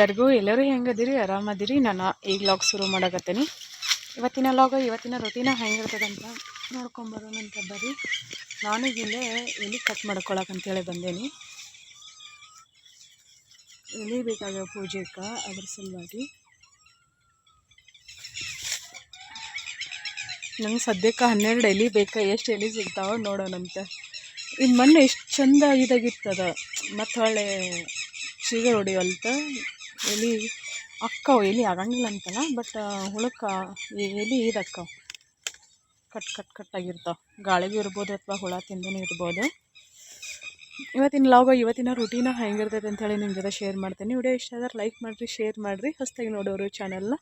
ಎಲ್ಲರಿಗೂ, ಎಲ್ಲರೂ ಹೆಂಗದಿರಿ, ಆರಾಮದಿರಿ. ನಾನು ಈಗ ಲಾಗ್ ಶುರು ಮಾಡಕತ್ತೀನಿ. ಇವತ್ತಿನ ಲಾಗ ಇವತ್ತಿನ ರೊಟೀನ ಹೆಂಗಿರ್ತದಂತ ನೋಡ್ಕೊಂಬರೋಣಂತ ಬರ್ರಿ. ನಾನು ಇಲ್ಲೇ ಎಲೆ ಕಟ್ ಮಾಡ್ಕೊಳಕಂತೇಳಿ ಬಂದೇನಿ. ಎಲ್ಲಿ ಬೇಕಾಗ ಪೂಜೆಗೆ ಅದ್ರ ಸಲುವಾಗಿ ನಂಗೆ ಸದ್ಯಕ್ಕೆ ಹನ್ನೆರಡು ಎಲೆ ಬೇಕಾ, ಎಷ್ಟು ಎಲೆ ಸಿಗ್ತಾವೆ ನೋಡೋಣಂತ. ಇನ್ನು ಮೊನ್ನೆ ಎಷ್ಟು ಚಂದ ಇದಾಗಿತ್ತದ. ಮತ್ತು ಹೊಳೆ ಚಿಗುರು ಹೊಡಿವಲ್ತ ಎಲೆ, ಅಕ್ಕವು ಎಲೆ ಆಗಂಗಿಲ್ಲ ಅಂತಲ್ಲ ಬಟ್ ಹುಳಕ್ಕೆ ಎಲಿ ಇದಕ್ಕವು ಕಟ್ ಕಟ್ ಕಟ್ಟಾಗಿರ್ತಾವೆ ಗಾಳಿಗೂ ಇರ್ಬೋದು ಅಥವಾ ಹುಳ ತಿಂದೂ ಇರ್ಬೋದು. ಇವತ್ತಿನ ಲಾಗ ಇವತ್ತಿನ ರುಟೀನ ಹೆಂಗಿರ್ತೈತೆ ಅಂತೇಳಿ ನಿಮ್ಮ ಜೊತೆ ಶೇರ್ ಮಾಡ್ತೀನಿ. ವಿಡಿಯೋ ಇಷ್ಟ ಆದ್ರೆ ಲೈಕ್ ಮಾಡಿರಿ ಶೇರ್ ಮಾಡಿರಿ. ಹೊಸ್ತಾಗಿ ನೋಡೋರು ಚಾನಲ್ನ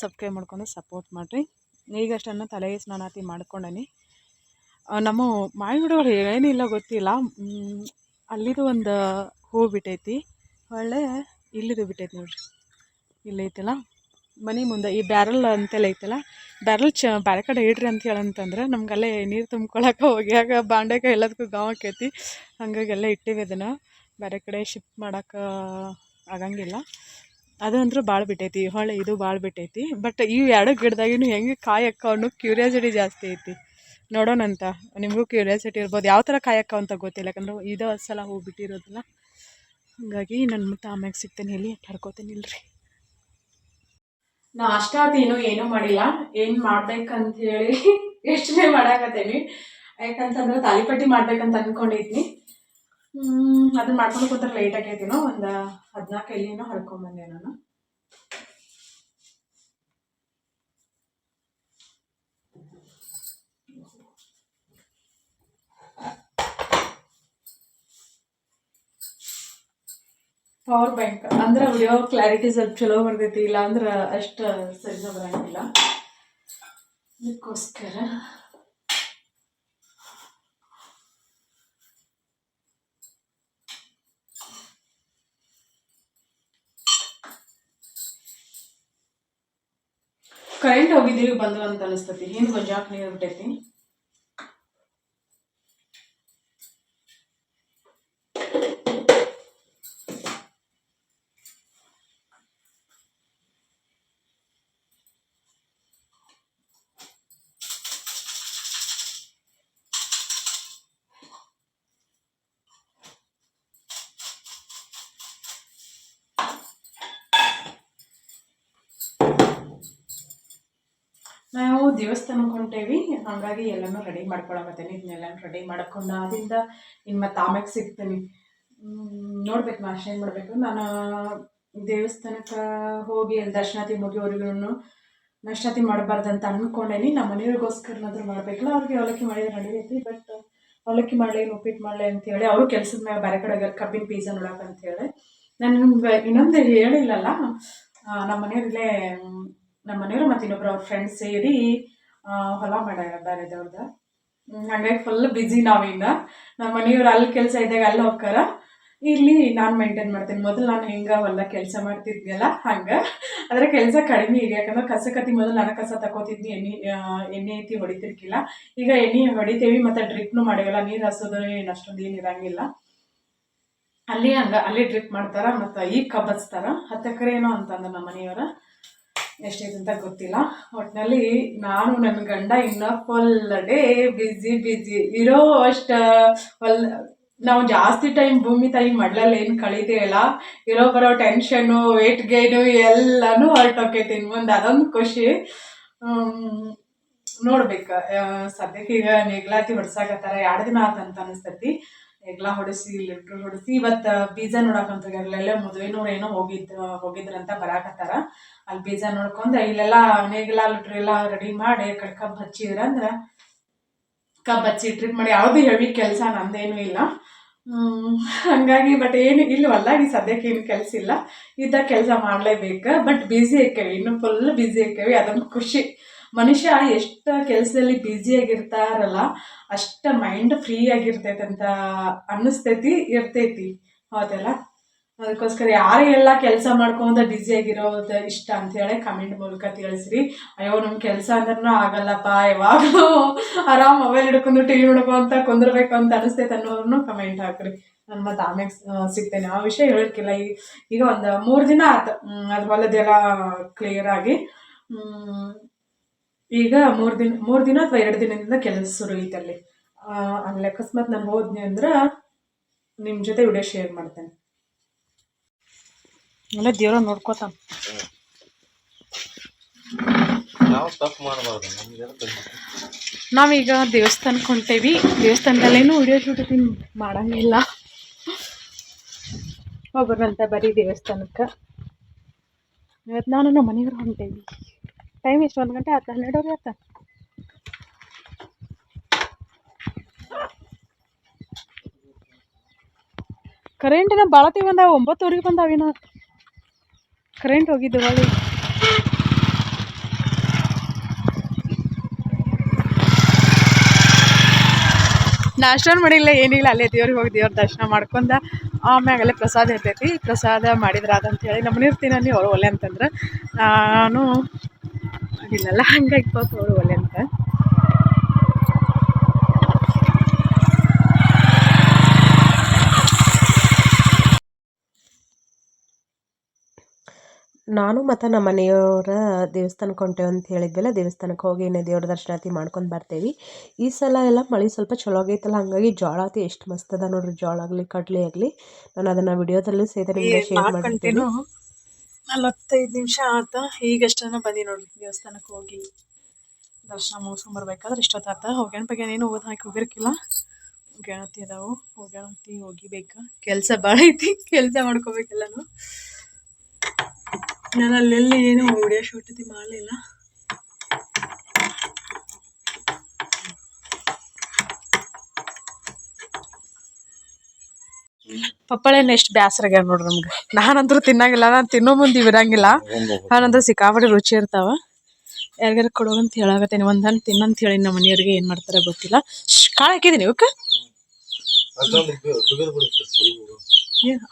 ಸಬ್ಸ್ಕ್ರೈಬ್ ಮಾಡ್ಕೊಂಡು ಸಪೋರ್ಟ್ ಮಾಡಿರಿ. ಈಗಷ್ಟನ್ನು ತಲೆ ಸ್ನಾನಾತಿ ಮಾಡ್ಕೊಂಡನಿ. ನಮ್ಮ ಮಾಯ ಹುಡುಗರು ಏನಿಲ್ಲ ಗೊತ್ತಿಲ್ಲ. ಅಲ್ಲಿದು ಒಂದು ಹೂ ಬಿಟ್ಟೈತಿ. ಒಳ್ಳೆ ಇಲ್ಲಿದು ಬಿಟ್ಟೈತೆ ನೋಡ್ರಿ. ಇಲ್ಲೈತಲ್ಲ ಮನೆ ಮುಂದೆ ಈ ಬ್ಯಾರಲ್ ಅಂತೆಲ್ಲ ಐತಲ್ಲ? ಬ್ಯಾರಲ್ ಚ ಬೇರೆ ಕಡೆ ಇಡ್ರಿ ಅಂತ ಹೇಳಂತಂದ್ರೆ ನಮ್ಗೆ ಅಲ್ಲೇ ನೀರು ತುಂಬ್ಕೊಳಕ್ಕೆ ಹೋಗ್ಯಾಗ ಬಾಂಡೆಕಾಯಿ ಎಲ್ಲದಕ್ಕೂ ಗಾಂವ್ ಆಕೈತಿ. ಹಂಗಾಗಿ ಎಲ್ಲ ಇಟ್ಟಿವಿ ಅದನ್ನು. ಬೇರೆ ಕಡೆ ಶಿಫ್ಟ್ ಮಾಡೋಕೆ ಆಗಂಗಿಲ್ಲ. ಅದು ಅಂದ್ರೆ ಭಾಳ ಬಿಟ್ಟೈತಿ. ಹೊಳೆ ಇದು ಭಾಳ ಬಿಟ್ಟೈತಿ. ಬಟ್ ಇವು ಎರಡು ಗಿಡದಾಗಿನೂ ಹೆಂಗೆ ಕಾಯಿ ಅನ್ನೋ ಕ್ಯೂರಿಯಾಸಿಟಿ ಜಾಸ್ತಿ ಐತಿ. ನೋಡೋಣಂತ. ನಿಮಗೂ ಕ್ಯೂರಿಯಾಸಿಟಿ ಇರ್ಬೋದು. ಯಾವ ಥರ ಕಾಯಕ್ಕ ಅಂತ ಗೊತ್ತಿಲ್ಲ. ಯಾಕಂದ್ರೆ ಇದು ಸಲ ಹೂ ಬಿಟ್ಟಿರೋದಿಲ್ಲ. ಹಾಗಾಗಿ ನನ್ನ ಮತ್ತೆ ಆಮ್ಯಾಗ ಸಿಗ್ತೇನೆ ಇಲ್ಲಿ ಹರ್ಕೋತೀನಿ ಇಲ್ರಿ. ನಾ ಅಷ್ಟಾದೇನು ಏನೂ ಮಾಡಿಲ್ಲ. ಏನು ಮಾಡ್ಬೇಕಂತ ಹೇಳಿ ಯೋಚನೆ ಮಾಡಾಕತ್ತೇನಿ. ಯಾಕಂತಂದ್ರೆ ತಾಲಿಪಟ್ಟಿ ಮಾಡ್ಬೇಕಂತ ಅನ್ಕೊಂಡಿದ್ನಿ. ಹ್ಮ್, ಅದನ್ನ ಮಾಡ್ಕೊಂಡು ಕೂತ್ರೆ ಲೇಟ್ ಆಗೈತಿನೋ ಒಂದು ಹದಿನಾಲ್ಕು ಎಲ್ಲಿನೋ ಹರ್ಕೊಂಬಂದೆ ನಾನು. ಪವರ್ ಬ್ಯಾಂಕ್ ಅಂದ್ರೆ ವಿಡಿಯೋ ಕ್ಲಾರಿಟಿ ಸ್ವಲ್ಪ ಚಲೋ ಬರ್ತೈತಿ ಇಲ್ಲ ಅಂದ್ರೆ ಅಷ್ಟು ಸರಿಗ ಬರಂಗಿಲ್ಲ. ಅದಕ್ಕೋಸ್ಕರ ಕರೆಂಟ್ ಹೋಗಿದ್ದೀವಿ ಬಂದು ಅಂತ ಅನಿಸ್ತತಿ. ಹಿಂದೆ ಗೊಂಜಾಕ್ ನೀರು ಬಿಟ್ಟೈತಿ? ಹಾಗಾಗಿ ಎಲ್ಲನೂ ರೆಡಿ ಮಾಡ್ಕೊಳಕತ್ತೇನೆ. ಇದನ್ನೆಲ್ಲ ರೆಡಿ ಮಾಡ್ಕೊಂಡು ಅದರಿಂದ ಇನ್ನು ಮತ್ತೆ ಆಮ್ಯಾಗ ಸಿಗ್ತೀನಿ. ನೋಡ್ಬೇಕು ನಾ ಅಷ್ಟೇನು ಮಾಡಬೇಕು. ನಾನು ದೇವಸ್ಥಾನಕ್ಕೆ ಹೋಗಿ ಅಲ್ಲಿ ದರ್ಶನಾತಿ ಮುಗಿಯೋರಿಗೂ ನಷ್ಟತಿ ಮಾಡಬಾರ್ದು ಅಂತ ಅಂದ್ಕೊಂಡೇನಿ ನಮ್ಮ ಮನೆಯವ್ರಿಗೋಸ್ಕರನಾದ್ರೂ ಮಾಡಬೇಕಲ್ಲ. ಅವ್ರಿಗೆ ಅವಲಕ್ಕಿ ಮಾಡಿದ್ರೆ ನಡೀತೈತಿ ಬಟ್ ಅವಲಕ್ಕಿ ಮಾಡಲಿ ಉಪ್ಪಿಟ್ಟು ಮಾಡಲಿ ಅಂತೇಳಿ ಅವರು ಕೆಲಸದ ಮೇಲೆ ಬೇರೆ ಕಡೆ ಕಬ್ಬಿನ ಪೀಸ ನೋಡಕ್ಕೆ ಅಂತೇಳಿ ನಾನು ಇನ್ನೊಂದು ಹೇಳಿಲ್ಲಲ್ಲ. ನಮ್ಮ ಮನೆಯವ್ರಲ್ಲೇ ನಮ್ಮ ಮನೆಯವರು ಮತ್ತು ಇನ್ನೊಬ್ರು ಅವ್ರ ಫ್ರೆಂಡ್ಸ್ ಸೇರಿ ಹೊಲ ಮಾಡ್ಯಾರ ಬೇರೆದವ್ರದ್ದು ಹಂಗಾಗಿ ಫುಲ್ ಬ್ಯುಸಿ ನಾವಿನ್ನ ನಮ್ಮ ಮನೆಯವ್ರು ಅಲ್ಲಿ ಕೆಲಸ ಇದ್ದಾಗ ಅಲ್ಲಿ ಹೋಗ್ತಾರ. ಇಲ್ಲಿ ನಾನು ಮೇಂಟೈನ್ ಮಾಡ್ತೀನಿ. ಮೊದಲು ನಾನು ಹೆಂಗೆ ಹೊಲ ಕೆಲಸ ಮಾಡ್ತಿದ್ನಲ್ಲ, ಹಂಗೆ. ಆದರೆ ಕೆಲಸ ಕಡಿಮೆ ಈಗ. ಯಾಕಂದ್ರೆ ಕಸ ಕತ್ತಿ ಮೊದಲು ನಾನು ಕಸ ತಗೋತಿದ್ನಿ ಎಣ್ಣೆ ಎಣ್ಣೆ ಐತಿ ಹೊಡಿತಿರ್ಕಿಲ್ಲ. ಈಗ ಎಣ್ಣೆ ಹೊಡಿತೇವಿ ಮತ್ತು ಡ್ರಿಪ್ನು ಮಾಡಿವಲ್ಲ ನೀರು ಹಸೋದು ಏನು ಅಷ್ಟೊಂದು ಏನು ಇರಂಗಿಲ್ಲ. ಅಲ್ಲಿ ಹಂಗೆ, ಅಲ್ಲಿ ಡ್ರಿಪ್ ಮಾಡ್ತಾರ ಮತ್ತು ಈಗ ಕಬ್ಬಸ್ತಾರ ಹತ್ತು ಎಕರೆ ಏನೋ ಅಂತಂದ್ರೆ ನಮ್ಮ ಮನೆಯವರ. ಎಷ್ಟೈತೆ ಅಂತ ಗೊತ್ತಿಲ್ಲ. ಒಟ್ಟಿನಲ್ಲಿ ನಾನು ನನ್ನ ಗಂಡ ಇನ್ನೂ ಫುಲ್ ಡೇ ಬ್ಯುಸಿ ಬ್ಯುಸಿ ಇರೋ ಅಷ್ಟು ಹೊಲ್ ನಾವು ಜಾಸ್ತಿ ಟೈಮ್ ಭೂಮಿ ತಾಯಿ ಮಡ್ಲಲ್ಲಿ ಏನು ಕಳೀತೀವಲ್ಲ ಇರೋ ಬರೋ ಟೆನ್ಷನ್ನು ವೇಟ್ ಗೈನು ಎಲ್ಲನೂ ಹೊರಟೋಕೈತಿ ಮುಂದೆ ಅದೊಂದು ಖುಷಿ. ನೋಡ್ಬೇಕು. ಸದ್ಯಕ್ಕೆ ಈಗ ನೇಗ್ಲಾತಿ ಹೊಡ್ಸಾಕತ್ತಾರ. ಎರಡು ದಿನ ಆತಂತ ಅನಿಸ್ತೈತಿ. ನೇಗ್ಲ ಹೊಡೆಸಿ ಲಿಟ್ರ್ ಹೊಡೆಸಿ, ಇವತ್ತು ಬೀಜ ನೋಡಕ್ಕಂತ ಅಲ್ಲೆಲ್ಲ ಮದುವೆನವ್ರು ಏನೋ ಹೋಗಿದ್ದು ಹೋಗಿದ್ರಂತ ಬರಾಕತ್ತಾರ. ಅಲ್ಲಿ ಬೀಜ ನೋಡ್ಕೊಂಡು ಇಲ್ಲೆಲ್ಲ ನೇಗಿಲ ಲಿಟ್ರ್ ಎಲ್ಲ ರೆಡಿ ಮಾಡಿ ಕಡೆ ಕಬ್ಬು ಹಚ್ಚಿದ್ರಂದ್ರೆ ಕಬ್ಬು ಹಚ್ಚಿ ಟ್ರಿಪ್ ಮಾಡಿ. ಯಾವುದೂ ಹೆವಿ ಕೆಲಸ ನಂದೇನೂ ಇಲ್ಲ. ಹಂಗಾಗಿ ಬಟ್ ಏನು ಇಲ್ಲವಲ್ಲ ಈ ಸದ್ಯಕ್ಕೆ ಏನು ಕೆಲಸ ಇಲ್ಲ. ಇದ್ದಾಗ ಕೆಲಸ ಮಾಡಲೇಬೇಕು. ಬಟ್ ಬ್ಯುಸಿ ಆಕ್ಕೇವಿ ಇನ್ನು ಫುಲ್ ಬ್ಯುಸಿ ಆಕ್ಕೇವಿ ಅದೊಂದು ಖುಷಿ. ಮನುಷ್ಯ ಎಷ್ಟು ಕೆಲಸದಲ್ಲಿ ಬ್ಯುಸಿಯಾಗಿರ್ತಾರಲ್ಲ ಅಷ್ಟು ಮೈಂಡ್ ಫ್ರೀ ಆಗಿರ್ತೈತೆ ಅಂತ ಅನ್ನಿಸ್ತೈತಿ, ಇರ್ತೈತಿ. ಹೌದಲ್ಲ? ಅದಕ್ಕೋಸ್ಕರ ಯಾರಿಗೆಲ್ಲ ಕೆಲಸ ಮಾಡ್ಕೊಂತ ಬ್ಯುಸಿ ಆಗಿರೋದು ಇಷ್ಟ ಅಂತ ಹೇಳಿ ಕಮೆಂಟ್ ಮೂಲಕ ತಿಳಿಸ್ರಿ. ಅಯ್ಯೋ ನಮ್ಮ ಕೆಲಸ ಅಂದ್ರೂ ಆಗಲ್ಲಪ್ಪ, ಯಾವಾಗಲೂ ಆರಾಮ್ ಮೊಬೈಲ್ ಹಿಡ್ಕೊಂಡು ಟಿ ವಿ ನೋಡ್ಕೊಂತ ಕುಂದಿರ್ಬೇಕು ಅಂತ ಅನಿಸ್ತೈತೆ ಅನ್ನೋರ್ನು ಕಮೆಂಟ್ ಹಾಕ್ರಿ. ನಾನು ಮತ್ತೆ ಆಮೇಲೆ ಸಿಗ್ತೇನೆ. ಆ ವಿಷಯ ಹೇಳಕ್ಕಿಲ್ಲ ಈಗ ಒಂದು ಮೂರು ದಿನ ಆತ. ಅದು ಹೊಲದೆಲ್ಲ ಕ್ಲಿಯರ್ ಆಗಿ. ಈಗ ಮೂರು ದಿನ ಮೂರು ದಿನ ಅಥವಾ ಎರಡು ದಿನದಿಂದ ಕೆಲಸ ಶುರು ಐತೆ ಅಲ್ಲಿ. ಆ, ಅಲ್ಲಿ ಅಕಸ್ಮಾತ್ ನಾನು ಹೋದ್ನಿ ಅಂದ್ರೆ ನಿಮ್ಮ ಜೊತೆ ವಿಡಿಯೋ ಶೇರ್ ಮಾಡ್ತೇನೆ. ಎಲ್ಲ ದೇವ್ರ ನೋಡ್ಕೋತಾನ. ನಾವು ತಪ್ಪು ಮಾಡಬಾರ್ದು ನಮ್ಗೆ ನಾವೀಗ ದೇವಸ್ಥಾನಕ್ಕೆ ಹೊಂಟೇವಿ. ದೇವಸ್ಥಾನದಲ್ಲೇನು ವಿಡಿಯೋ ಶೂಟಿಂಗ್ ಮಾಡಂಗಿಲ್ಲ. ಹೋಗೋರಂತ ಬರೀ ದೇವಸ್ಥಾನಕ್ಕೆ. ಇವತ್ತು ನಾನು ನಮ್ಮ ಮನೆಯವ್ರು ಹೊಂಟೇವಿ. ಟೈಮ್ ಎಷ್ಟು ಒಂದು ಗಂಟೆ ಆಯ್ತು ಹನ್ನೆರಡುವರೆ ಆಯ್ತಾ ಕರೆಂಟಿನ ಬಾಳತಿ ಬಂದಾವ, ಒಂಬತ್ತುವರೆಗೆ ಬಂದಾವಿನ ಕರೆಂಟ್ ಹೋಗಿದ್ದು ಹೊಳ್ಳಿ. ನಾಷ್ಟ ಮಾಡಿಲ್ಲ, ಏನಿಲ್ಲ, ಅಲ್ಲೇ ದೇವ್ರಿಗೆ ಹೋಗಿ ದೇವ್ರ ದರ್ಶನ ಮಾಡ್ಕೊಂಡ ಆಮ್ಯಾಗ ಅಲ್ಲೇ ಪ್ರಸಾದ ಇರ್ತೈತಿ. ಪ್ರಸಾದ ಮಾಡಿದ್ರ ಅಂತ ಹೇಳಿ ನಮ್ಮ ನೀರು ಅವ್ರು ಒಲೆ ಅಂತಂದ್ರೆ. ನಾನು ಮಾಡಿಲ್ಲಲ್ಲ ಹಂಗಾಗಿ ಪಾಪ ಅವರು ಒಲೆ ಅಂತ. ನಾನು ಮತ್ತು ನಮ್ಮ ಮನೆಯವರ ದೇವಸ್ಥಾನಕ್ಕೆ ಹೊಂಟೇವು ಅಂತ ಹೇಳಿದ್ವಲ್ಲ ದೇವಸ್ಥಾನಕ್ಕೆ ಹೋಗಿ ಇನ್ನೇ ದೇವ್ರ ದರ್ಶನಾತಿ ಮಾಡ್ಕೊಂಡು ಬರ್ತೇವೆ. ಈ ಸಲ ಎಲ್ಲ ಮಳೆ ಸ್ವಲ್ಪ ಚಲೋ ಆಗೈತಲ್ಲ ಹಾಗಾಗಿ ಜೋಳ ಆತಿ ಎಷ್ಟು ಮಸ್ತ್ ಅದ ನೋಡ್ರಿ ಜೋಳ ಆಗಲಿ ಕಡ್ಲಿ ಆಗಲಿ. ನಾನು ಅದನ್ನು ವಿಡಿಯೋದಲ್ಲೂ ನಿಮಗೆ ಶೇರ್ ಮಾಡಿರ್ತೀನಿ ನಲವತ್ತೈದು ನಿಮಿಷ ಆತ. ಈಗಷ್ಟನ ಬಂದಿ ನೋಡ್ರಿ ದೇವಸ್ಥಾನಕ್ಕೆ ಹೋಗಿ. ದರ್ಶನ ಮುಗಿಸ್ಕೊಂಡ್ ಬರ್ಬೇಕಾದ್ರೆ ಇಷ್ಟೊತ್ತಾತ. ಹೋಗ್ಯಾಣ ಬಗ್ಗೆ ಏನು ಓದ್ ಹಾಕಿ ಹೋಗಿರ್ಕಿಲ್ಲ. ಗಣತಿ ಅದಾವು. ಹೋಗ್ಯಾಣತಿ ಹೋಗಿಬೇಕು. ಕೆಲಸ ಭಾಳ ಐತಿ. ಕೆಲಸ ಮಾಡ್ಕೋಬೇಕೆಲ್ಲನು ನಾನು ಅಲ್ಲೆಲ್ಲಿ ಏನು ವಿಡಿಯೋ ಶೂಟ್ ಮಾಡಲಿಲ್ಲ. ಪಪ್ಪಳೆನ ಎಷ್ಟು ಬೇಸರ ಆಗ್ಯಾವ ನೋಡ್ರಿ ನಮ್ಗೆ. ನಾನಂದ್ರೂ ತಿನ್ನಂಗಿಲ್ಲ ನಾನು ತಿನ್ನೋ ಮುಂದೆ ಇರಂಗಿಲ್ಲ ನಾನಂದ್ರೆ ಸಿಕ್ಕಾಪಟ್ಟೆ ರುಚಿ ಇರ್ತಾವ. ಯಾರಿಗಾರ ಕೊಡೋಗಂತ ಹೇಳಾಗತ್ತೇನೆ ಒಂದು ಹಣ್ಣು ತಿನ್ನಂತ ಹೇಳಿ ನಮ್ಮ ಮನೆಯವ್ರಿಗೆ ಏನು ಮಾಡ್ತಾರೆ ಗೊತ್ತಿಲ್ಲ. ಕಾಳ ಹಾಕಿದ್ದೀನಿ ಇವಕ್ಕೆ.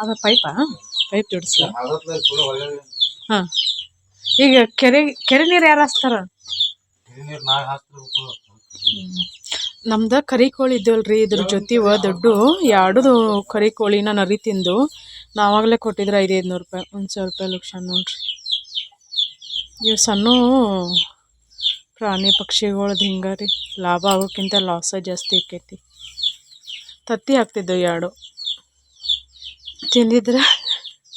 ಅದ ಪೈಪಾ? ಪೈಪ್ ಜೋಡಿಸ್ಲ ಹಾಂ. ಈಗ ಕೆರೆ ಕೆರೆ ನೀರು ಯಾರು ಹಾಸ್ತಾರ? ನಮ್ದು ಕರಿ ಕೋಳಿ ಇದ್ದೇವಲ್ರಿ ಇದ್ರ ಜೊತೆ ದೊಡ್ಡ ಎರಡದು ಕರಿ ಕೋಳಿನ ನರಿ ತಿಂದು ನಾವಾಗಲೇ ಕೊಟ್ಟಿದ್ರೆ ಐದು ನೂರು ರೂಪಾಯಿ, ಒಂದು ಸಾವಿರ ರೂಪಾಯಿ ಲಕ್ಷ ನೋಡ್ರಿ. ಇವು ಸಣ್ಣ ಪ್ರಾಣಿ ಪಕ್ಷಿಗಳ್ದು ಹಿಂಗೆ ರೀ, ಲಾಭ ಆಗೋಕ್ಕಿಂತ ಲಾಸ ಜಾಸ್ತಿ ಆಕೈತಿ. ತತ್ತಿ ಹಾಕ್ತಿದ್ದವು ಎರಡು ತಿಂದಿದ್ರೆ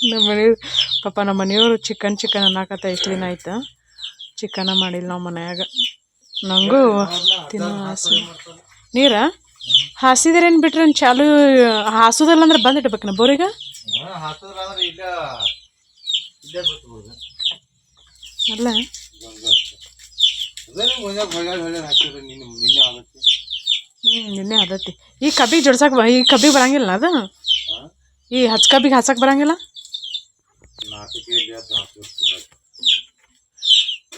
ನಮ್ಮ ಮನೆ, ಪಾಪ ನಮ್ಮ ಮನೆಯವರು ಚಿಕನ್ ಚಿಕನ್ ಅನ್ನಕತ್ತ ಎಷ್ಟು ದಿನ ಆಯ್ತು, ಚಿಕನ ಮಾಡಿಲ್ಲ ನಾವು ಮನ್ಯಾಗ. ನನಗೂ ತಿನ್ನೋ ಆಸೆ ನೀರ? ಹಾಸಿದ್ರೇನು ಬಿಟ್ರೆ ಚಾಲು ಹಾಸುದಲ್ಲ ಅಂದ್ರೆ ಬಂದು ಬೋರಿಗ ಬೋರಿಗೆ ಅಲ್ಲ? ಹ್ಞೂ ನಿನ್ನೆ ಅದತಿ ಈ ಕಬ್ಬಿಗೆ ಜೋಡ್ಸಕ್ಕೆ ಬ ಈ ಕಬ್ಬಿಗೆ ಬರಂಗಿಲ್ಲ ಅದು? ಈ ಹಚ್ಚ ಕಬ್ಬಿಗೆ ಹಾಸಕ್ ಬರಂಗಿಲ್ಲ?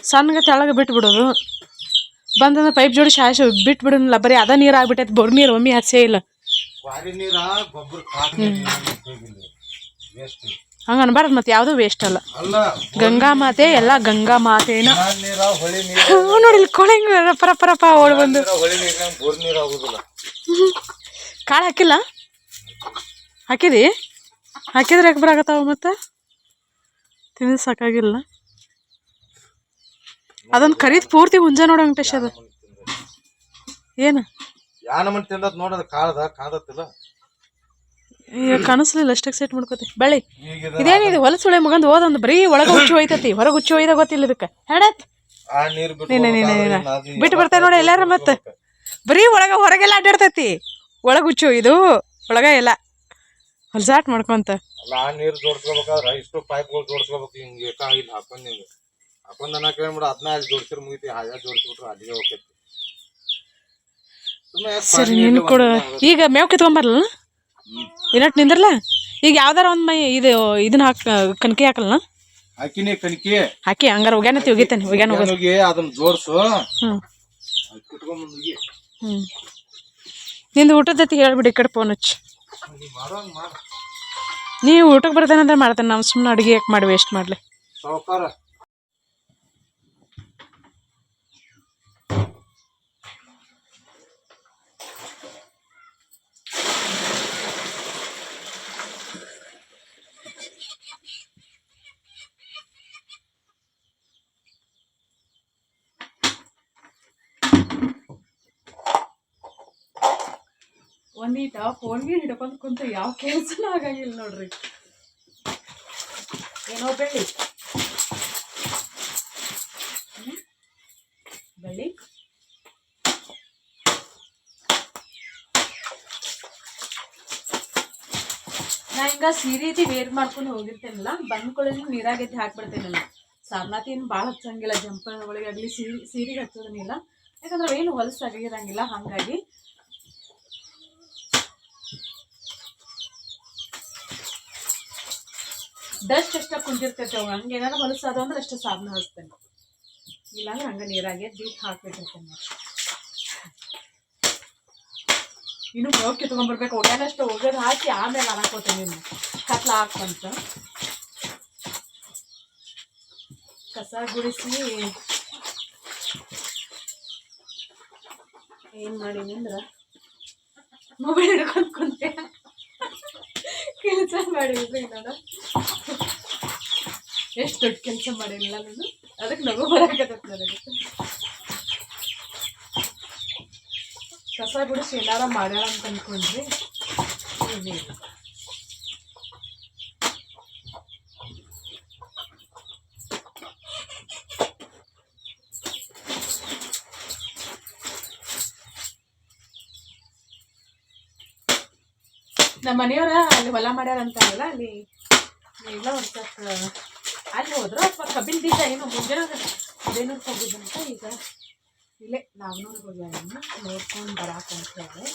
ಸಣ್ಣಗೆ ತೆಳಗೆ ಬಿಟ್ಬಿಡೋದು. ಬಂದಂದ್ರೆ ಪೈಪ್ ಜೋಡಿ ಶಾಶ ಬಿಟ್ಬಿಡಲ್ಲ ಬರೀ ಅದ ನೀರು ಆಗ್ಬಿಟ್ಟೈತೆ ಬೋರ್ ನೀರು ಒಮ್ಮೆ ಹಚ್ಚೇ ಇಲ್ಲ. ಹಂಗ ಅನ್ಬಾರ್ದು ಮತ್ತೆ ಯಾವುದೂ ವೇಸ್ಟ್ ಅಲ್ಲ. ಗಂಗಾ ಮಾತೆ ಎಲ್ಲ ಗಂಗಾ ಮಾತೇನ. ನೋಡಿ ಇಲ್ಲಿ ಕೊಳೆ ಹಿಂಗೆ ರಪ ರಪ ರಪ ಓಡ್ ಬಂದು. ಕಾಳು ಹಾಕಿಲ್ಲ? ಹಾಕಿದಿ? ಹಾಕಿದ್ರೆ ಯಾಕೆ ಬರಾಕತ್ತಾವ ಮತ್ತೆ? ತಿಂದು ಸಾಕಾಗಿಲ್ಲ. ಅದೊಂದು ಕರೀದ್ ಪೂರ್ತಿ ಹುಂಜ ನೋಡ ವೆಂಕಟೇಶ್ ಅದು. ಏನು? ಯಾ ನಮ್ಮನ್ ನೋಡದ ಕಾಳ್ದ ಕಾದತ್ತಿಲ್ಲ. ಈಗ ಕಾಣಿಸ್ಲಿಲ್ಲ ಅಷ್ಟಕ್ಕೆ ಸೆಟ್ ಮಾಡ್ಕೋತಿ. ಬೆಳಿ ಇದೇನಿದು ಇದು ಇದೇನಿದೆ ಹೊಲಸು ಸುಳೆ ಮಗಂದು ಓದೊಂದು ಬರೀ ಒಳಗೆ ಹುಚ್ಚು ಹೋಯ್ತತಿ ಹೊರಗೆ ಹುಚ್ಚು ಹೋಯ್ದ ಗೊತ್ತಿಲ್ಲ ಇದಕ್ಕೆ. ಹೇಳತ್ ಆ ನೀರ್ ಬಿಟ್ಟು ನೀನೆ ನೀನೆ ನೀನೆ. ಬಿಟ್ಟು ಬರ್ತಾರೆ ನೋಡಿ ಎಲ್ಲಾರ ಮತ್ತೆ. ಬರೀ ಒಳಗ ಹೊರಗೆಲ್ಲ ಅಡ್ಡಾಡ್ತೈತಿ. ಒಳಗೆ ಹುಚ್ಚು ಇದು ಒಳಗ ಎಲ್ಲ. ಹೊಲ್ಸಾಟ್ ಮಾಡ್ಕೊಂತ. ಅಲ್ಲ ಆ ನೀರ್ ಜೋಡ್ಸ್ಕೋಬೇಕಾದ್ರ ಇಷ್ಟು ಪೈಪ್ಗಳು ಜೋಡ್ಸ್ಕೋಬೇಕು ಹಿಂಗೆ ಕಾ ಇಲ್ಲಿ ಹಾಕೊಂಡ್ ಹಿಂಗೆ. ಹಾಕೊಂಡ್ ದನ ಕೇಳ್ಬಿಡ ಅದನ್ನ ಅಲ್ಲಿ ಜೋಡ್ಸಿರ್ ಮುಗಿತಿ ಹಾಗೆ ಜೋಡಿಸ್ಬಿಟ್ರೆ ಅಲ್ಲಿಗೆ ಹೋಗ್ತೈತಿ. ಸರಿ ನೀನು ಕೊಡು. ಈಗ ಮೇವ್ ಕಿತ್ಕೊಂಬರಲ್ಲ ಇನ್ನಟ್ ನಿಂದ್ರಲ್ಲ ಈಗ ಯಾವ್ದಾರ ಒಂದ್ ಮೈ ಇದು ಇದನ್ನ ಹಾಕ್ ಕನಕಿ ಹಾಕಲ್ಲ ಹಾಕಿನಿ ಕನಕಿ ಹಾಕಿ ಹಂಗಾರ ಒಗ್ಯಾನತಿ ಒಗಿತಾನೆ ಹೋಗ್ಯಾನ ಹೋಗೋದು ಹೋಗಿ ಅದನ್ನ ಜೋಡ್ಸು. ಹ್ಞೂ ಹ್ಮ್. ನಿಂದು ಊಟದತ್ತಿ ಹೇಳ್ಬಿಡಿ ಈ ಕಡೆ ಫೋನ್ ಹಚ್ಚಿ. ನೀವು ಊಟಕ್ಕೆ ಬರ್ತಾನಂದ್ರೆ ಮಾಡ್ತೇನೆ ನಾವು ಸುಮ್ಮನೆ ಅಡುಗೆ ಯಾಕೆ ಮಾಡಿ ವೇಸ್ಟ್ ಮಾಡಲಿ? ಸಾವುಕಾರ. ಒಂದೀಟ ಫೋನ್ಗೆ ಹಿಡ್ಕೊಂಡ್ ಕುಂತ ಯಾವ ಕೆಲಸನೂ ಆಗಂಗಿಲ್ಲ ನೋಡ್ರಿ. ಏನೋ ಬೆಳ್ಳಿ? ಬೆಳ್ಳಿ. ನಾ ಹಿಂಗ ರೀತಿ ವೇರ್ ಮಾಡ್ಕೊಂಡು ಹೋಗಿರ್ತೇನಲ್ಲ ಬಂದ್ಕೊಳ್ಳಿ ನೀರಾಗ ಎತ್ತಿ ಹಾಕ್ಬಿಡ್ತೇನಲ್ಲ. ಸಾರ್ನಾತಿ ಏನು ಭಾಳ ಹಚ್ಚಂಗಿಲ್ಲ ಜಂಪರ್ ಆಗಲಿ ಸೀರೆ, ಸೀರೆಗೆ ಹಚ್ಚೋದನ್ನಿಲ್ಲ. ಯಾಕಂದ್ರೆ ಏನು ಹೊಲಸಾಗಿರಂಗಿಲ್ಲ ಹಾಗಾಗಿ ಡಸ್ಟ್ ಎಷ್ಟ ಕುಂದಿರ್ತೈತೆ ಅವು. ಹಂಗೆ ಏನಾರ ಹೊಲಸಾದ ಅಂದ್ರೆ ಅಷ್ಟು ಸಾಬನ ಹಚ್ತೇನೆ ಇಲ್ಲಾಂದ್ರೆ ಹಂಗೆ ನೀರಾಗೆ ಬೀಟ್ ಹಾಕ್ಬಿಟ್ಟಿರ್ತೇನೆ ನಾನು. ಇನ್ನು ಹೋಗಿ ತೊಗೊಂಡ್ಬರ್ಬೇಕು ಒಗ್ಯಾನಷ್ಟು ಒಗ್ಗದು ಹಾಕಿ ಆಮೇಲೆ ಹಾಕೋತೇನೆ ಇನ್ನು. ಕತ್ಲ ಹಾಕಂತ ಕಸ ಗುಡಿಸಿ ಏನು ಮಾಡೀನಿ ಅಂದ್ರೆ ಮೊಬೈಲ್ ಹಿಡ್ಕೊಂಡು ಕುಂತೆ ಕೆಲಸ ಮಾಡಿದ್ರು ನಾನು ಎಷ್ಟು ದೊಡ್ಡ ಕೆಲಸ ಮಾಡಿಲ್ಲ ನಾನು? ಅದಕ್ಕೆ ನಗು ಬರಾಕತ್ತೈತೆ ನನಗೆ. ಕಸ ಗುಡಿಸಿ ಏನಾರ ಮಾಡ್ಯಾಳ ಅಂತ ಅನ್ಕೊಂಡ್ರಿ ನಮ್ಮ ಮನೆಯವ್ರ ಅಲ್ಲಿ ಹೊಲ ಮಾಡ್ಯಾರ ಅಂತಾರಲ್ಲ ಅಲ್ಲಿ ಎಲ್ಲ ವರ್ಷಕ್ಕೆ ಅಲ್ಲಿ ಹೋದ್ರು ಅಥವಾ ಕಬ್ಬಿನ ಬೀಜ ಏನು ಮುಂಜಾನೆ ಬೇನೂರ್ಗೆ ಹೋಗಿದ್ದಂತ ಈಗ. ಇಲ್ಲೇ ನಾಗ್ನೂರಿಗೆ ಹೋಗ್ಯಾರ ನೋಡ್ಕೊಂಡು ಬರಾಕಂತ ಹೇಳಿ.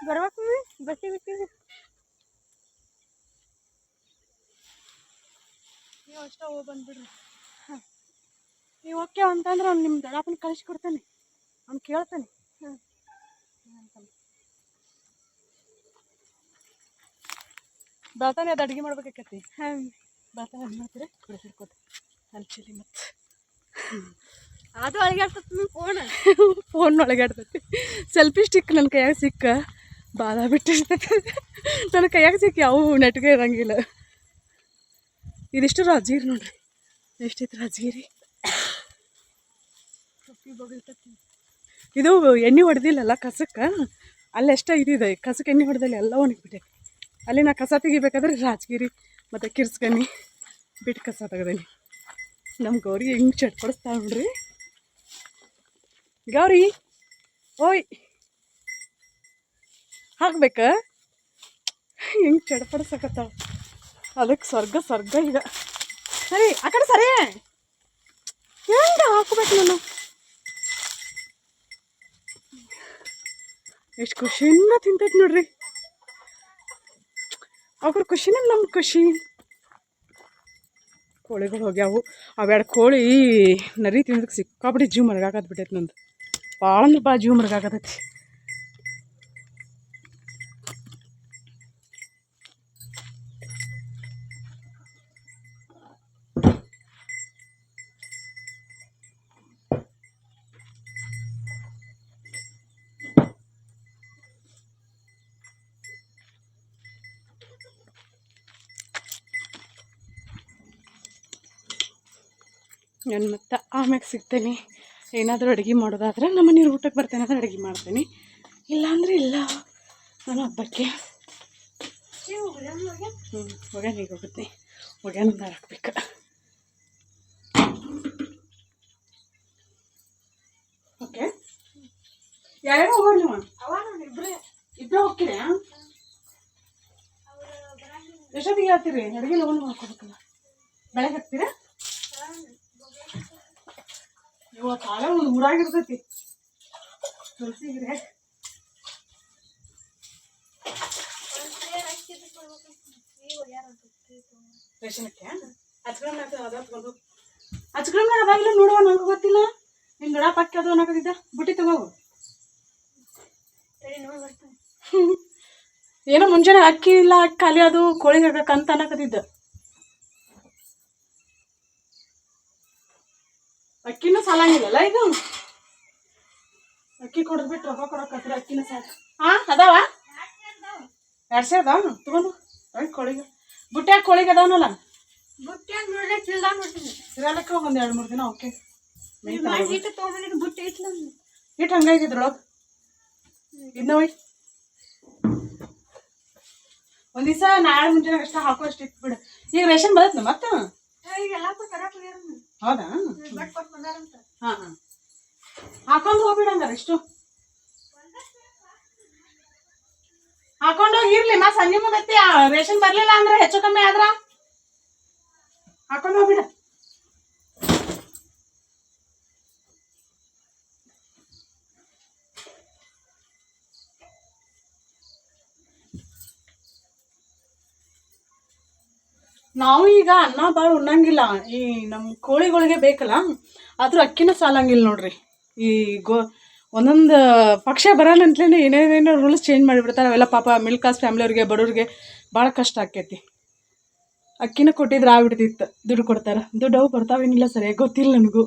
ಬರ್ಬೇಕು ಬಸ್ಸಿಗೆ ಬಿಟ್ಟಿವಿ ನೀವು ಅಷ್ಟೇ ಹೋಗಿ ಬಂದ್ಬಿಡ್ರಿ. ಹಾಂ. ನೀವು ಓಕೆ ಅಂತಂದ್ರೆ ಅವ್ನು ನಿಮ್ಮ ದಡಾಪನ ಕಳಿಸ್ಕೊಡ್ತಾನೆ ಅವ್ನು ಕೇಳ್ತಾನೆ. ಹಾಂ. ಬರ್ತಾನೆ ಅದು ಅಡುಗೆ ಮಾಡ್ಬೇಕಾಕತಿ ಹಾಂ. ಬರ್ತಾನೆ ಏನು ಮಾಡ್ತೀರಿ ಬಿಡಿ ಹಿಡ್ಕೊತ ನಾನು ಚಿಲ್ಲಿ ಅದು ಅಳಿಗಾಡ್ತದ ಫೋನ್ ಫೋನ್ ಒಳಗಾಡ್ತತಿ ಸೆಲ್ಫಿ ಸ್ಟಿಕ್ ನನ್ನ ಕೈಯಾಗ ಸಿಕ್ಕ. ಬಾದ ಬಿಟ್ಟು ನನ್ನ ಕೈಯಾಗ ಸಿಕ್ಕ ಅವು ನೆಟ್ಗೆ ಇರಂಗಿಲ್ಲ. ಇದಿಷ್ಟು ರಾಜಗಿರಿ ನೋಡ್ರಿ. ಎಷ್ಟಿತ್ತು ರಾಜಗಿರಿ ಇದು ಎಣ್ಣೆ ಹೊಡೆದಿಲ್ಲಲ್ಲ ಕಸಕ್ಕೆ? ಅಲ್ಲಿ ಎಷ್ಟ ಇದಿದೆ? ಕಸಕ್ಕೆ ಎಣ್ಣೆ ಹೊಡೆದಲ್ಲಿ ಎಲ್ಲ ಒಣಗಿಬಿಟ್ಟೆ ಅಲ್ಲಿ ನಾ ಕಸ ತೆಗಿಬೇಕಾದ್ರೆ ರಾಜಗಿರಿ ಮತ್ತು ಕಿರ್ಸ್ಕನಿ ಬಿಟ್ಟು ಕಸ ತೆಗ್ದೇನಿ. ನಮ್ಮ ಗೌರಿ ಹೆಂಗೆ ಚಟ್ಪಡಿಸ್ತಾಳ ನೋಡ್ರಿ. ಗೌರಿ, ಓಯ್. ಹಾಕ್ಬೇಕ? ಹೆಂಗೆ ಚಡಪಡಿಸಕತ್ತಾವ ಅದಕ್ಕೆ ಸ್ವರ್ಗ ಸ್ವರ್ಗ ಈಗ. ಸರಿ ಆ ಕಡೆ ಸರಿ. ಹೆಂಗೆ ಹಾಕ್ಬೇಕು ನಾನು? ಎಷ್ಟು ಖುಷಿಯಿಂದ ತಿಂತೈತಿ ನೋಡ್ರಿ. ಅವ್ರ ಖುಷಿನ ನಮ್ಮ ಖುಷಿ. ಕೋಳಿಗಳು ಹೋಗ್ಯಾವು. ಅವೆರಡು ಕೋಳಿ ನರಿ ತಿನ್ನೋದಕ್ಕೆ ಸಿಕ್ಕಾಬಿಟ್ಟು ಜೀವ ಮರಗಾಕತ್ ಬಿಟ್ಟೈತಿ ನಂದು. ಭಾಳ ಅಂದ್ರೆ ಭಾಳ ಜೀವ ಮರಗಾಕತೈತಿ ನಾನು ಮತ್ತೆ ಆಮ್ಯಾಗ ಸಿಗ್ತೇನೆ. ಏನಾದರೂ ಅಡುಗೆ ಮಾಡೋದಾದ್ರೆ ನಮ್ಮ ಮನೆಯವ್ರ ಊಟಕ್ಕೆ ಬರ್ತೇನೆ ಅಂದರೆ ಅಡುಗೆ ಮಾಡ್ತೇನೆ. ಇಲ್ಲಾಂದರೆ ಇಲ್ಲ. ನಾನು ಹಬ್ಬಕ್ಕೆ. ಹ್ಞೂ ಒಗ್ಯಾನಿಗೆ ಹೋಗುತ್ತೆ. ಒಗ್ಯಾನ ಹಾಕ್ಬೇಕು ಓಕೆ. ಯಾರ್ಯಾರು ಹೋಗೋರು ನೀವು? ಇಬ್ಬರೇ ಇಬ್ಬರೇ ಹೋಗ್ತೀರಾ? ಎಷ್ಟೊತ್ತಿಗೆ ಹೇಳ್ತೀರಿ? ಅಡುಗೆ ಲೋನ್ ಮಾಡ್ಕೊಬೇಕಲ್ಲ. ಬೆಳಗ್ಗೆ ಹಾಕ್ತೀರಾ ಇವ ಕಾಲ ಒಂದು ಊರಾಗಿರ್ತೈತಿ. ತುಳಸಿ ಗಿಡ. ರೇಷನಕ್ಕೆ ಹಚ್ಕೊಂಡ್ ಅದ ತಗೊಂಡು ಹಚ್ಕೊಂಡ್ ಅದಾಗಿಲ್ಲ ನೋಡುವ ನಂಗೆ ಗೊತ್ತಿಲ್ಲ. ನಿನ್ ಗಿಡ ಪಕ್ಕ ಅದು ಅನ್ನಕತ್ತಿದ್ದ ಬುಟ್ಟಿ ತಗೋ ಏನೋ ಮುಂಜಾನೆ ಅಕ್ಕಿ ಇಲ್ಲ ಅಕ್ಕಿ ಖಾಲಿ ಅದು ಕೋಳಿಗೆ ಹಾಕಕ್ಕಂತ ಅನ್ನಕತ್ತಿದ್ದ. ಅಕ್ಕಿನೂ ಸಾಲಂಗಿಲ್ಲಲ್ಲ ಇದು? ಅಕ್ಕಿ ಕೊಡ್ಬಿಟ್ಟು ರೊಕ್ಕ ಹತ್ರ ಅಕ್ಕಿನ ಸಾಲ. ಹಾ ಅದಾವ? ಎರಡು ಸೇರ್ ಅದಾವ ತಗೊಂಡು ಒಳ್ಳೆ ಕೋಳಿಗೆ. ಬುಟ್ಟ್ಯಾಗ ಕೋಳಿಗೆ ಅದಾವನಲ್ಲ? ಬುಟ್ಟಿ ನೋಡ್ರಿ? ಚಿಲ್ದ ನೋಡ್ತೀನಿ ಸಿರಾಲಕ್ಕೆ ಒಂದು ಎರಡು ಮೂರು ದಿನ ಓಕೆ. ಬುಟ್ಟಿ ಇಟ್ಲ ಇಟ್ಟು ಹಂಗಾಗಿದ್ರೊಳಗೆ ಇದನ್ನ ಒಯ್ ಒಂದ್ ದಿವಸ ನಾಳೆ ಮುಂಜಾನೆ ಅಷ್ಟ ಹಾಕೋ ಅಷ್ಟು ಇಟ್ಬಿಡು. ಈಗ ರೇಷನ್ ಬರುತ್ತೆ ಮತ್ತೆ? ಎಲ್ಲ ತರಕ್ ಹೌದಾ? ಹಾ ಹಾ. ಹಾಕೊಂಡು ಹೋಗ್ಬಿಡಂಗಾರ ಇಷ್ಟು. ಹಾಕೊಂಡೋಗಿ ಇರ್ಲಿ ಮಾ ಸಂಜೆ ಮುಂದೈತಿ ರೇಷನ್ ಬರ್ಲಿಲ್ಲ ಅಂದ್ರೆ ಹೆಚ್ಚು ಕಮ್ಮಿ ಆದ್ರ? ಹಾಕೊಂಡು ಹೋಗ್ಬಿಡ. ನಾವು ಈಗ ಅನ್ನ ಭಾಳ ಉಣ್ಣಂಗಿಲ್ಲ. ಈ ನಮ್ಮ ಕೋಳಿಗಳಿಗೆ ಬೇಕಲ್ಲ, ಆದರೂ ಅಕ್ಕಿನ ಸಾಲಂಗಿಲ್ಲ ನೋಡ್ರಿ. ಈ ಗೋ, ಒಂದೊಂದು ಪಕ್ಷ ಬರಲ್ಲಂತಲೇ ಏನೇನೇನೋ ರೂಲ್ಸ್ ಚೇಂಜ್ ಮಾಡಿಬಿಡ್ತಾರೆ. ಅವೆಲ್ಲ ಪಾಪ ಮಿಡ್ಲ್ ಕ್ಲಾಸ್ ಫ್ಯಾಮಿಲಿಯವ್ರಿಗೆ ಬಡವ್ರಿಗೆ ಭಾಳ ಕಷ್ಟ ಆಕೈತಿ ಅಕ್ಕಿನ ಕೊಟ್ಟಿದ್ರೆ ಆಗ್ಬಿಡ್ತಿತ್ತು. ದುಡ್ಡು ಕೊಡ್ತಾರೆ. ದುಡ್ಡು ಅವು ಬರ್ತಾವೇನಿಲ್ಲ ಸರಿಯಾಗಿ ಗೊತ್ತಿಲ್ಲ ನನಗೂ.